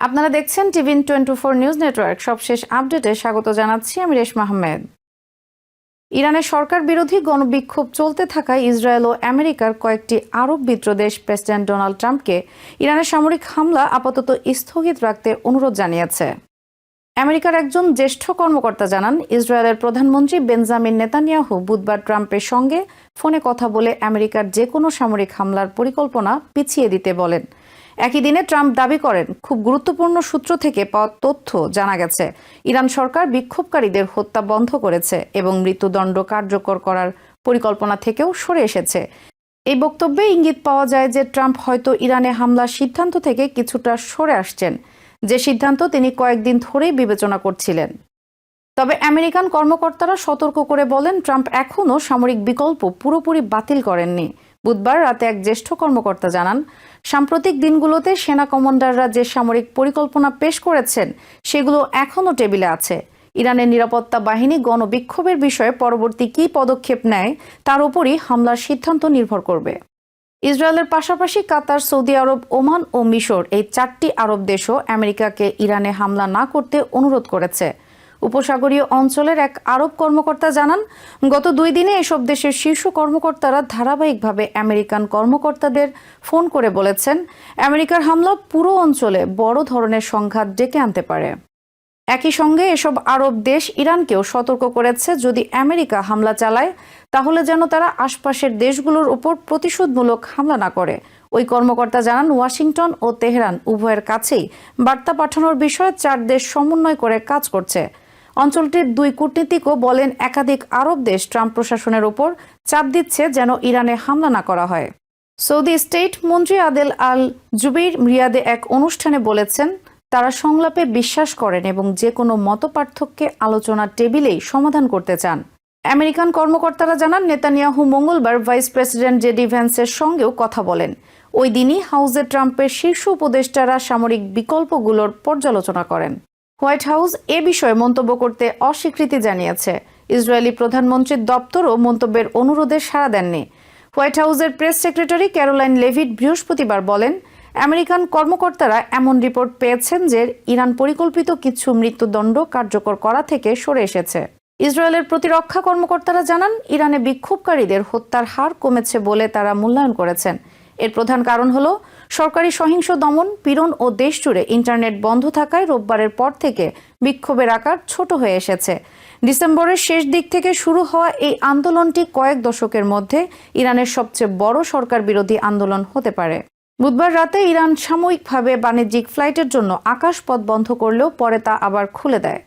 আপনারা দেখছেন টিভিন টোয়েন্টি ফোর নিউজ নেটওয়ার্ক। সবশেষ আপডেটে স্বাগত জানাচ্ছি আমি রেশমা আহমেদ। ইরানের সরকার বিরোধী গণবিক্ষোভ চলতে থাকায় ইসরায়েল ও আমেরিকার কয়েকটি আরব মিত্র দেশ প্রেসিডেন্ট ডোনাল্ড ট্রাম্পকে ইরানের সামরিক হামলা আপাতত স্থগিত রাখতে অনুরোধ জানিয়েছে। আমেরিকার একজন জ্যেষ্ঠ কর্মকর্তা জানান, ইসরায়েলের প্রধানমন্ত্রী বেঞ্জামিন নেতানিয়াহু বুধবার ট্রাম্পের সঙ্গে ফোনে কথা বলে আমেরিকার যে কোনো সামরিক হামলার পরিকল্পনা পিছিয়ে দিতে বলেন। একই দিনে ট্রাম্প দাবি করেন, খুব গুরুত্বপূর্ণ সূত্র থেকে পাওয়া তথ্য জানা গেছে, ইরান সরকার বিক্ষোভকারীদের হত্যা বন্ধ করেছে এবং মৃত্যুদণ্ড কার্যকর করার পরিকল্পনা থেকেও সরে এসেছে। এই বক্তব্যে ইঙ্গিত পাওয়া যায় যে ট্রাম্প হয়তো ইরানে হামলার সিদ্ধান্ত থেকে কিছুটা সরে আসছেন, যে সিদ্ধান্ত তিনি কয়েকদিন ধরেই বিবেচনা করছিলেন। তবে আমেরিকান কর্মকর্তারা সতর্ক করে বলেন, ট্রাম্প এখনও সামরিক বিকল্প পুরোপুরি বাতিল করেননি। বুধবার রাতে এক জ্যেষ্ঠ কর্মকর্তা জানান, সাম্প্রতিক দিনগুলোতে সেনা কমান্ডাররা যে সামরিক পরিকল্পনা পেশ করেছেন, সেগুলো এখনও টেবিলে আছে। ইরানের নিরাপত্তা বাহিনী গণবিক্ষোভের বিষয়ে পরবর্তী কী পদক্ষেপ নেয়, তার উপরই হামলার সিদ্ধান্ত নির্ভর করবে। ইসরায়েলের পাশাপাশি কাতার, সৌদি আরব, ওমান ও মিশর এই চারটি আরব দেশও আমেরিকাকে ইরানে হামলা না করতে অনুরোধ করেছে। উপসাগরীয় অঞ্চলের এক আরব কর্মকর্তা জানান, গত দুই দিনে এসব দেশের শীর্ষ কর্মকর্তারা ধারাবাহিকভাবে আমেরিকান কর্মকর্তাদের ফোন করে বলেছেন, আমেরিকার হামলা পুরো অঞ্চলে বড় ধরনের সংঘাত ডেকে আনতে পারে। একই সঙ্গে এসব আরব দেশ ইরানকেও সতর্ক করেছে, যদি আমেরিকা হামলা চালায়, তাহলে যেন তারা আশপাশের দেশগুলোর উপর প্রতিশোধমূলক হামলা না করে। ওই কর্মকর্তা জানান, ওয়াশিংটন ও তেহরান উভয়ের কাছেই বার্তা পাঠানোর বিষয়ে চার দেশ সমন্বয় করে কাজ করছে। অঞ্চলটির দুই কূটনীতিকও বলেন একাধিক আরব দেশ ট্রাম্প প্রশাসনের উপর চাপ দিচ্ছে যেন ইরানে হামলা না করা হয়। সৌদি স্টেট মন্ত্রী আদেল আল জুবির রিয়াদে এক অনুষ্ঠানে বলেছেন, তারা সংলাপে বিশ্বাস করেন এবং যে কোনো মতপার্থক্যে আলোচনার টেবিলেই সমাধান করতে চান। আমেরিকান কর্মকর্তারা জানান, নেতানিয়াহু মঙ্গলবার ভাইস প্রেসিডেন্ট জেডি ভ্যান্সের সঙ্গেও কথা বলেন। ওই দিনই হাউজে ট্রাম্পের শীর্ষ উপদেষ্টারা সামরিক বিকল্পগুলোর পর্যালোচনা করেন। হোয়াইট হাউস এ বিষয়ে মন্তব্য করতে অস্বীকৃতি জানিয়েছে। ইসরায়েলি প্রধানমন্ত্রীর দপ্তরও মন্তব্যের অনুরোধে সাড়া দেননি। হোয়াইট হাউসের প্রেস সেক্রেটারি ক্যারোলাইন লেভিড বৃহস্পতিবার বলেন, আমেরিকান কর্মকর্তারা এমন রিপোর্ট পেয়েছেন যে ইরান পরিকল্পিত কিছু মৃত্যুদণ্ড কার্যকর করা থেকে সরে এসেছে। ইসরায়েলের প্রতিরক্ষা কর্মকর্তারা জানান, ইরানে বিক্ষোভকারীদের হত্যার হার কমেছে বলে তারা মূল্যায়ন করেছেন। এর প্রধান কারণ হল, সরকারি সহিংস দমন, পীড়ন ও দেশ জুড়ে ইন্টারনেট বন্ধ থাকায় রোববারের পর থেকে বিক্ষোভের আকার ছোট হয়ে এসেছে। ডিসেম্বরের শেষ দিক থেকে শুরু হওয়া এই আন্দোলনটি কয়েক দশকের মধ্যে ইরানের সবচেয়ে বড় সরকার বিরোধী আন্দোলন হতে পারে। বুধবার রাতে ইরান সাময়িকভাবে বাণিজ্যিক ফ্লাইটের জন্য আকাশপথ বন্ধ করলেও পরে তা আবার খুলে দেয়।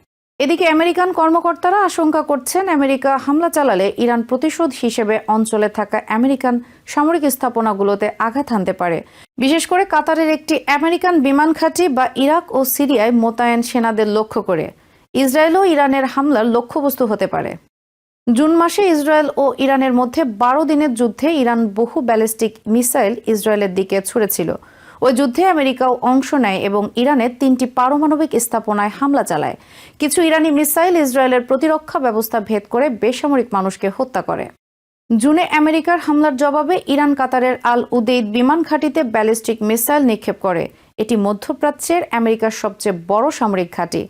এদিকে আমেরিকান কর্মকর্তারা আশঙ্কা করছেন আমেরিকা হামলা চালালে ইরান প্রতিশোধ হিসেবে অঞ্চলে থাকা আমেরিকান সামরিক স্থাপনাগুলোতে আঘাত হানতে পারে। বিশেষ করে কাতারের একটি আমেরিকান বিমান ঘাঁটি বা ইরাক ও সিরিয়ায় মোতায়েন সেনাদের লক্ষ্য করে। ইসরায়েলও ইরানের হামলার লক্ষ্যবস্তু হতে পারে। জুন মাসে ইসরায়েল ও ইরানের মধ্যে বারো দিনের যুদ্ধে ইরান বহু ব্যালিস্টিক মিসাইল ইসরায়েলের দিকে ছুড়েছিল। ওই যুদ্ধে আমেরিকাও অংশ নেয় এবং ইরানের তিনটি পারমাণবিক স্থাপনায় হামলা চালায়। কিছু ইরানি মিসাইল ইসরায়েলের প্রতিরক্ষা ব্যবস্থা ভেদ করে বেসামরিক মানুষকে হত্যা করে। জুনে আমেরিকার হামলার জবাবে ইরান কাতারের আল উদেইদ বিমান ঘাঁটিতে ব্যালিস্টিক মিসাইল নিক্ষেপ করে। এটি মধ্যপ্রাচ্যের আমেরিকার সবচেয়ে বড় সামরিক ঘাঁটি,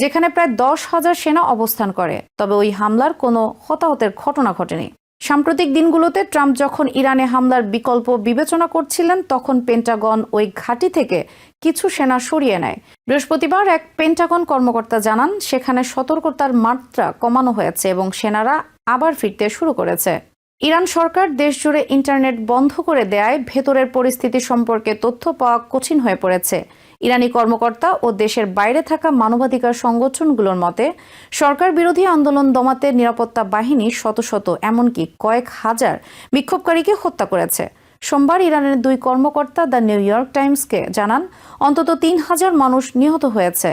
যেখানে প্রায় দশ হাজার সেনা অবস্থান করে। তবে ওই হামলার কোনো হতাহতের ঘটনা ঘটেনি। সাম্প্রতিক দিনগুলোতে ট্রাম্প যখন ইরানে হামলার বিকল্প বিবেচনা করছিলেন, তখন পেন্টাগন ওই ঘাঁটি থেকে কিছু সেনা সরিয়ে নেয়। বৃহস্পতিবার এক পেন্টাগন কর্মকর্তা জানান, সেখানে সতর্কতার মাত্রা কমানো হয়েছে এবং সেনারা আবার ফিরতে শুরু করেছে। ইরান সরকার দেশজুড়ে ইন্টারনেট বন্ধ করে দেয় ভেতরের পরিস্থিতি সম্পর্কে তথ্য পাওয়া কঠিন হয়ে পড়েছে। ইরানি কর্মকর্তা ও দেশের বাইরে থাকা মানবাধিকার সংগঠনগুলোর মতে, সরকার বিরোধী আন্দোলন দমাতে নিরাপত্তা বাহিনী শত শত, এমনকি কয়েক হাজার বিক্ষোভকারীকে হত্যা করেছে। সোমবার ইরানের দুই কর্মকর্তা দ্য নিউ ইয়র্ক টাইমসকে জানান, অন্তত তিন হাজার মানুষ নিহত হয়েছে।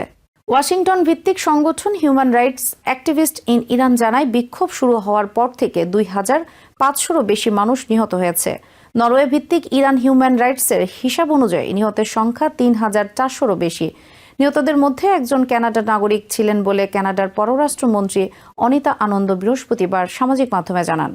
ওয়াশিংটন ভিত্তিক সংগঠন human rights activist in Iran জানায়, বিক্ষোভ শুরু হওয়ার পর থেকে দুই হাজার পাঁচশোরও বেশি মানুষ নিহত হয়েছে। নরওয়ে ভিত্তিক ইরান হিউম্যান রাইটসের হিসাব অনুযায়ী নিহতের সংখ্যা তিন হাজার চারশোরও বেশি। নিহতদের মধ্যে একজন কানাডার নাগরিক ছিলেন বলে কানাডার পররাষ্ট্রমন্ত্রী অনিতা আনন্দ বৃহস্পতিবার সামাজিক মাধ্যমে জানান।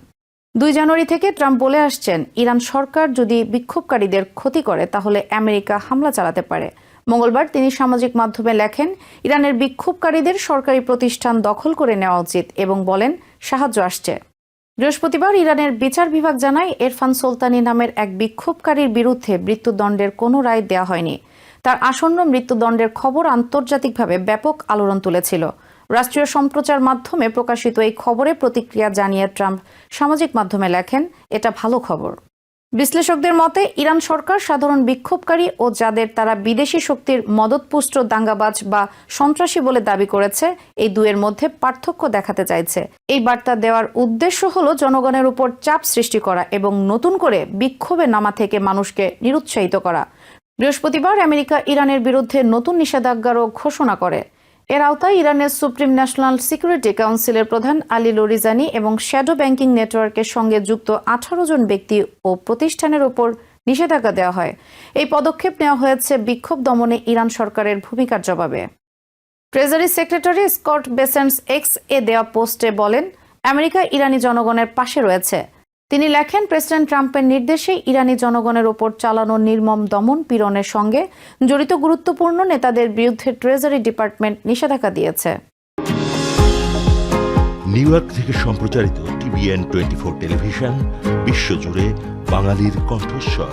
দুই জানুয়ারি থেকে ট্রাম্প বলে আসছেন, ইরান সরকার যদি বিক্ষোভকারীদের ক্ষতি করে, তাহলে আমেরিকা হামলা চালাতে পারে। মঙ্গলবার তিনি সামাজিক মাধ্যমে লেখেন, ইরানের বিক্ষোভকারীদের সরকারি প্রতিষ্ঠান দখল করে নেওয়া উচিত এবং বলেন সাহায্য আসছে। বৃহস্পতিবার ইরানের বিচার বিভাগ জানায়, এরফান সুলতানি নামের এক বিক্ষোভকারীর বিরুদ্ধে মৃত্যুদণ্ডের কোনো রায় দেওয়া হয়নি। তার আসন্ন মৃত্যুদণ্ডের খবর আন্তর্জাতিকভাবে ব্যাপক আলোড়ন তুলেছিল। রাষ্ট্রীয় সম্প্রচার মাধ্যমে প্রকাশিত এই খবরে প্রতিক্রিয়া জানিয়ে ট্রাম্প সামাজিক মাধ্যমে লেখেন, এটা ভালো খবর। বিশ্লেষকদের মতে, ইরান সরকার সাধারণ বিক্ষোভকারী ও যাদের তারা বিদেশি শক্তির মদতপুষ্ট দাঙ্গাবাজ বা সন্ত্রাসী বলে দাবি করেছে, এই দুয়ের মধ্যে পার্থক্য দেখাতে চাইছে। এই বার্তা দেওয়ার উদ্দেশ্য হল জনগণের উপর চাপ সৃষ্টি করা এবং নতুন করে বিক্ষোভে নামা থেকে মানুষকে নিরুৎসাহিত করা। বৃহস্পতিবার আমেরিকা ইরানের বিরুদ্ধে নতুন নিষেধাজ্ঞারও ঘোষণা করে। এর আওতায় ইরানের সুপ্রিম ন্যাশনাল সিকিউরিটি কাউন্সিলের প্রধান আলী লরিজানি এবং শ্যাডো ব্যাংকিং নেটওয়ার্কের সঙ্গে যুক্ত আঠারো জন ব্যক্তি ও প্রতিষ্ঠানের ওপর নিষেধাজ্ঞা দেওয়া হয়। এই পদক্ষেপ নেওয়া হয়েছে বিক্ষোভ দমনে ইরান সরকারের ভূমিকার জবাবে। Treasury secretary Scott Bessent X এ দেওয়া পোস্টে বলেন, আমেরিকা ইরানি জনগণের পাশে রয়েছে। তিনি লেখেন, প্রেসিডেন্ট ট্রাম্পের নির্দেশে ইরানি জনগণের ওপর চালানো নির্মম দমন পীড়নের সঙ্গে জড়িত গুরুত্বপূর্ণ নেতাদের বিরুদ্ধে ট্রেজারি ডিপার্টমেন্ট নিষেধাজ্ঞা দিয়েছে। নিউ ইয়র্ক থেকে সম্প্রচারিত টিভিএন টোয়েন্টি ফোর টেলিভিশন, বিশ্বজুড়ে বাঙালির কণ্ঠস্বর।